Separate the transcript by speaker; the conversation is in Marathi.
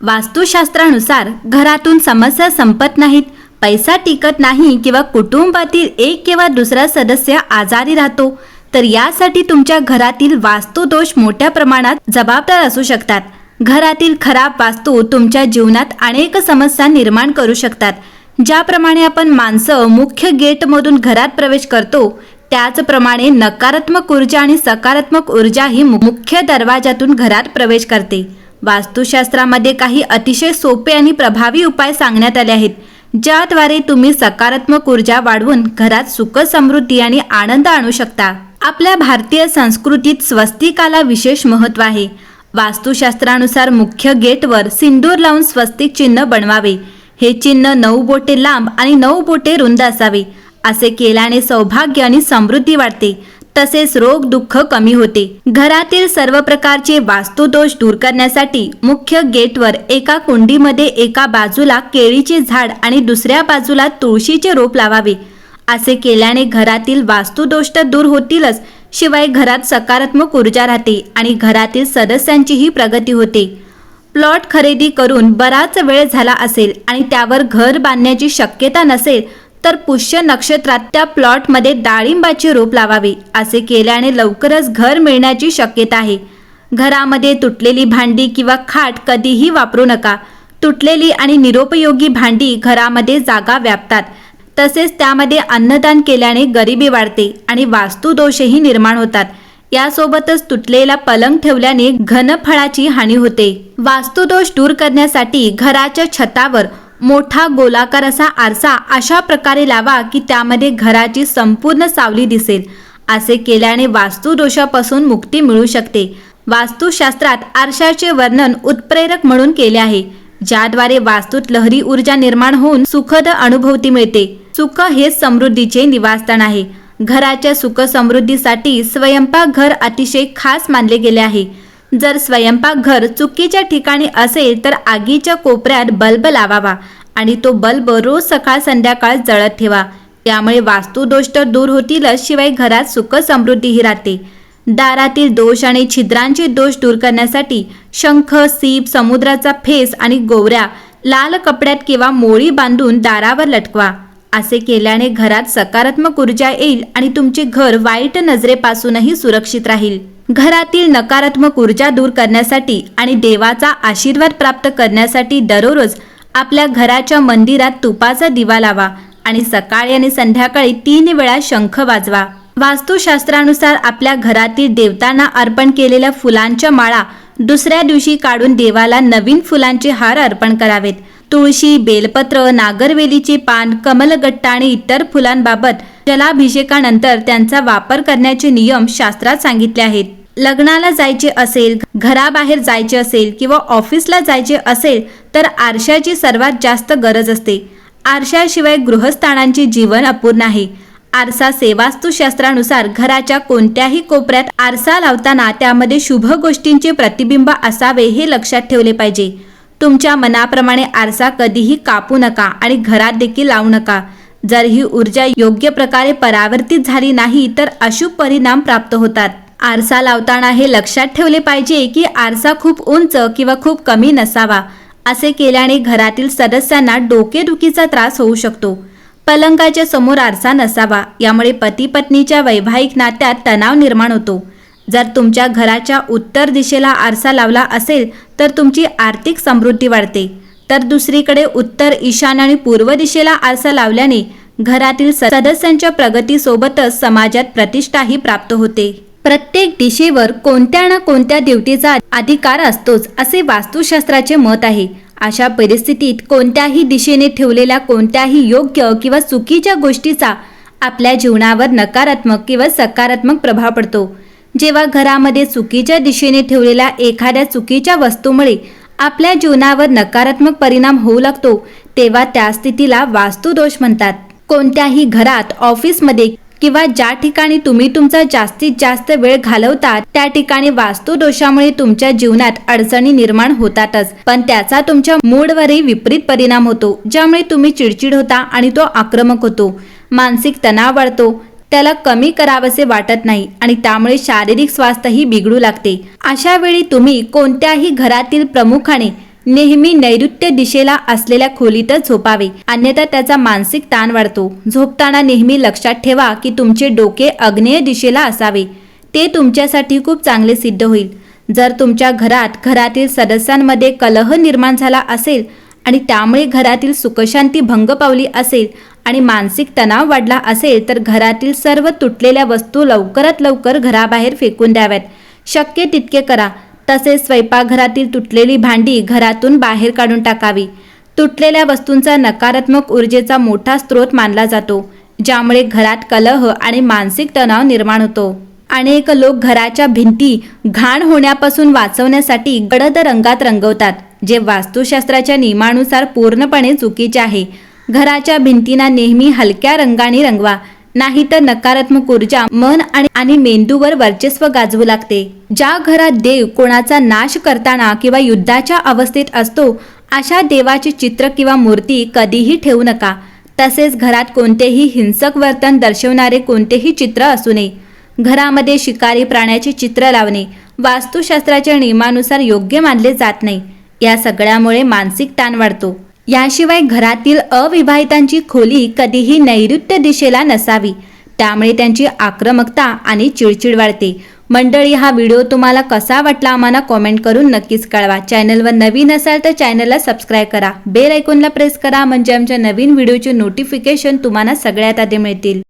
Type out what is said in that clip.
Speaker 1: वास्तुशास्त्रानुसार घरातून समस्या संपत नाहीत पैसा टिकत नाही किंवा कुटुंबातील एक किंवा दुसरा सदस्य आजारी राहतो तर यासाठी तुमच्या घरातील वास्तुदोष मोठ्या प्रमाणात जबाबदार असू शकतात. घरातील खराब वास्तू तुमच्या जीवनात अनेक समस्या निर्माण करू शकतात. ज्याप्रमाणे आपण माणसं मुख्य गेटमधून घरात प्रवेश करतो त्याचप्रमाणे नकारात्मक ऊर्जा आणि सकारात्मक ऊर्जा ही मुख्य दरवाजातून घरात प्रवेश करते. वास्तुशास्त्रामध्ये काही अतिशय सोपे आणि प्रभावी उपाय सांगण्यात आले आहेत ज्याद्वारे तुम्ही सकारात्मक ऊर्जा वाढवून घरात सुख समृद्धी आणि आनंद आणू शकता. आपल्या भारतीय संस्कृतीत स्वस्तिकाला विशेष महत्त्व आहे. वास्तुशास्त्रानुसार मुख्य गेटवर सिंदूर लावून स्वस्तिक चिन्ह बनवावे. हे चिन्ह नऊ बोटे लांब आणि नऊ बोटे रुंद असावे. असे केल्याने सौभाग्य आणि समृद्धी वाढते. तसेच रोग दुःख कमी होते. घरातील सर्व प्रकारचे वास्तुदोष दूर करण्यासाठी मुख्य गेटवर एका कुंडीमध्ये एका बाजूला केळीचे झाड आणि दुसऱ्या बाजूला तुळशीचे रोप लावावे. असे केल्याने घरातील वास्तुदोष तर दूर होतीलच शिवाय घरात सकारात्मक ऊर्जा राहते आणि घरातील सदस्यांचीही प्रगती होते. प्लॉट खरेदी करून बराच वेळ झाला असेल आणि त्यावर घर बांधण्याची शक्यता नसेल तर पुष्य नक्षत्रात त्या प्लॉटमध्ये डाळिंबाचे रोप लावावे असे केल्याने लवकरच घर मिळण्याची शक्यता आहे. घरामध्ये तुटलेली भांडी किंवा खाट कधीही वापरू नका. तुटलेली आणि निरोपयोगी भांडी घरामध्ये जागा व्यापतात. तसेच त्यामध्ये अन्नदान केल्याने गरिबी वाढते आणि वास्तुदोषही निर्माण होतात. यासोबतच तुटलेला पलंग ठेवल्याने घनफळाची हानी होते. वास्तुदोष दूर करण्यासाठी घराच्या छतावर मोठा गोलाकार असा आरसा अशा प्रकारे लावा की त्यामध्ये घराची संपूर्ण सावली दिसेल. असे केल्याने वास्तुदोषापासून मुक्ती मिळू शकते. वास्तुशास्त्रात आरशाचे वर्णन उत्प्रेरक म्हणून केले आहे. ज्याद्वारे वास्तूत लहरी ऊर्जा निर्माण होऊन सुखद अनुभूती मिळते. सुख हेच समृद्धीचे निवासस्थान आहे. घराच्या सुख समृद्धीसाठी स्वयंपाकघर अतिशय खास मानले गेले आहे. जर स्वयंपाकघर चुकीच्या ठिकाणी असेल तर आगीच्या कोपऱ्यात बल्ब लावावा आणि तो बल्ब रोज सकाळ संध्याकाळ जळत ठेवा. त्यामुळे वास्तुदोष तर दूर होतीलच शिवाय घरात सुख समृद्धीही राहते. दारातील दोष आणि छिद्रांचे दोष दूर करण्यासाठी शंख सीप समुद्राचा फेस आणि गोवऱ्या लाल कपड्यात किंवा मोळी बांधून दारावर लटकवा. असे केल्याने घरात सकारात्मक ऊर्जा येईल आणि तुमचे घर वाईट नजरेपासूनही सुरक्षित राहील. घरातील नकारात्मक ऊर्जा दूर करण्यासाठी आणि देवाचा आशीर्वाद प्राप्त करण्यासाठी दररोज आपल्या घराच्या मंदिरात तुपाचा दिवा लावा आणि सकाळी आणि संध्याकाळी तीन वेळा शंख वाजवा. वास्तुशास्त्रानुसार आपल्या घरातील देवतांना अर्पण केलेल्या फुलांच्या माळा दुसऱ्या दिवशी काढून देवाला नवीन फुलांचे हार अर्पण करावेत. तुळशी बेलपत्र नागरवेलीचे पान कमलगट्टा आणि इतर फुलांबाबत जलाभिषेकानंतर त्यांचा वापर करण्याचे नियम शास्त्रात सांगितले आहेत. लग्नाला जायचे असेल घराबाहेर जायचे असेल किंवा ऑफिसला जायचे असेल तर आरशाची सर्वात जास्त गरज असते. आरशाशिवाय गृहस्थानांचे जीवन अपूर्ण आहे. आरसा सेवास्तुशास्त्रानुसार घराच्या कोणत्याही कोपऱ्यात आरसा लावताना त्यामध्ये शुभ गोष्टींचे प्रतिबिंब असावे हे लक्षात ठेवले पाहिजे. तुमच्या मनाप्रमाणे आरसा कधीही कापू नका आणि घरात देखील लावू नका. जर ही ऊर्जा योग्य प्रकारे परावर्तित झाली नाही तर अशुभ परिणाम प्राप्त होतात. आरसा लावताना हे लक्षात ठेवले पाहिजे की आरसा खूप उंच किंवा खूप कमी नसावा असे केल्याने घरातील सदस्यांना डोकेदुखीचा त्रास होऊ शकतो. पलंगाच्या समोर आरसा नसावा यामुळे पती पत्नीच्या वैवाहिक नात्यात तणाव निर्माण होतो. जर तुमच्या घराच्या उत्तर दिशेला आरसा लावला असेल तर तुमची आर्थिक समृद्धी वाढते. तर दुसरीकडे उत्तर ईशान आणि पूर्व दिशेला आरसा लावल्याने घरातील सदस्यांच्या प्रगतीसोबतच समाजात प्रतिष्ठाही प्राप्त होते. प्रत्येक दिशेवर कोणत्या ना कोणत्या देवतेचा अधिकार असतोच असे वास्तुशास्त्राचे मत आहे. अशा परिस्थितीत कोणत्याही दिशेने ठेवलेल्या कोणत्याही योग्य किंवा चुकीच्या गोष्टीचा आपल्या जीवनावर नकारात्मक किंवा सकारात्मक प्रभाव पडतो. जेव्हा घरामध्ये चुकीच्या दिशेने ठेवलेल्या एखाद्या चुकीच्या वस्तूमुळे आपल्या जीवनावर नकारात्मक परिणाम होऊ लागतो तेव्हा त्या स्थितीला वास्तुदोष म्हणतात. कोणत्याही घरात ऑफिसमध्ये किंवा ज्या ठिकाणी तुम्ही तुमचा जास्तीत जास्त वेळ घालवता त्या ठिकाणी वास्तुदोषामुळे तुमच्या जीवनात अडचणी निर्माण होतातच. पण त्याचा तुमच्या मूडवरही विपरीत परिणाम होतो ज्यामुळे तुम्ही चिडचिड होता आणि तो आक्रमक होतो. मानसिक तणाव वाढतो त्याला कमी करावसे वाटत नाही आणि त्यामुळे शारीरिक स्वास्थ्यही बिघडू लागते. अशा वेळी तुम्ही कोणत्याही घरातील प्रमुखाने नेहमी नैऋत्य दिशेला असलेल्या खोलीतच झोपावे. अन्यथा त्याचा मानसिक ताण वाढतो. झोपताना नेहमी लक्षात ठेवा की तुमचे डोके आग्नेय दिशेला असावे. ते तुमच्यासाठी खूप चांगले सिद्ध होईल. जर तुमच्या घरात घरातील सदस्यांमध्ये कलह निर्माण झाला असेल आणि त्यामुळे घरातील सुखशांती भंग पावली असेल आणि मानसिक तणाव वाढला असेल तर घरातील सर्व तुटलेल्या वस्तू लवकरात लवकर घराबाहेर फेकून द्याव्यात. शक्य तितके करा. तसेच स्वयंपाकघरातील तुटलेली भांडी घरातून बाहेर काढून टाकावी. तुटलेल्या वस्तूंचा नकारात्मक ऊर्जेचा मोठा स्रोत मानला जातो ज्यामुळे घरात कलह आणि मानसिक तणाव निर्माण होतो. अनेक लोक घराच्या भिंती घाण होण्यापासून वाचवण्यासाठी गडद रंगात रंगवतात जे वास्तुशास्त्राच्या नियमानुसार पूर्णपणे चुकीचे आहे. घराच्या भिंतींना नेहमी हलक्या रंगाने रंगवा नाही तर नकारात्मक ऊर्जा मन आणि मेंदूवर वर्चस्व गाजवू लागते. ज्या घरात देव कोणाचा नाश करताना किंवा युद्धाच्या अवस्थेत असतो अशा देवाचे चित्र किंवा मूर्ती कधीही ठेवू नका. तसेच घरात कोणतेही हिंसक वर्तन दर्शवणारे कोणतेही चित्र असू नये. घरामध्ये शिकारी प्राण्याचे चित्र लावणे वास्तुशास्त्राच्या नियमानुसार योग्य मानले जात नाही. या सगळ्यामुळे मानसिक ताण वाढतो. याशिवाय घरातील अविवाहितांची खोली कधीही नैऋत्य दिशेला नसावी. त्यामुळे त्यांची आक्रमकता आणि चिडचिड वाढते. मंडळी हा व्हिडिओ तुम्हाला कसा वाटला आम्हाला कॉमेंट करून नक्कीच कळवा. चॅनलवर नवीन असाल तर चॅनलला सबस्क्राईब करा. बेल आयकॉनला प्रेस करा. म्हणजे आमच्या नवीन व्हिडिओचे नोटिफिकेशन तुम्हाला सगळ्यात आधी मिळतील.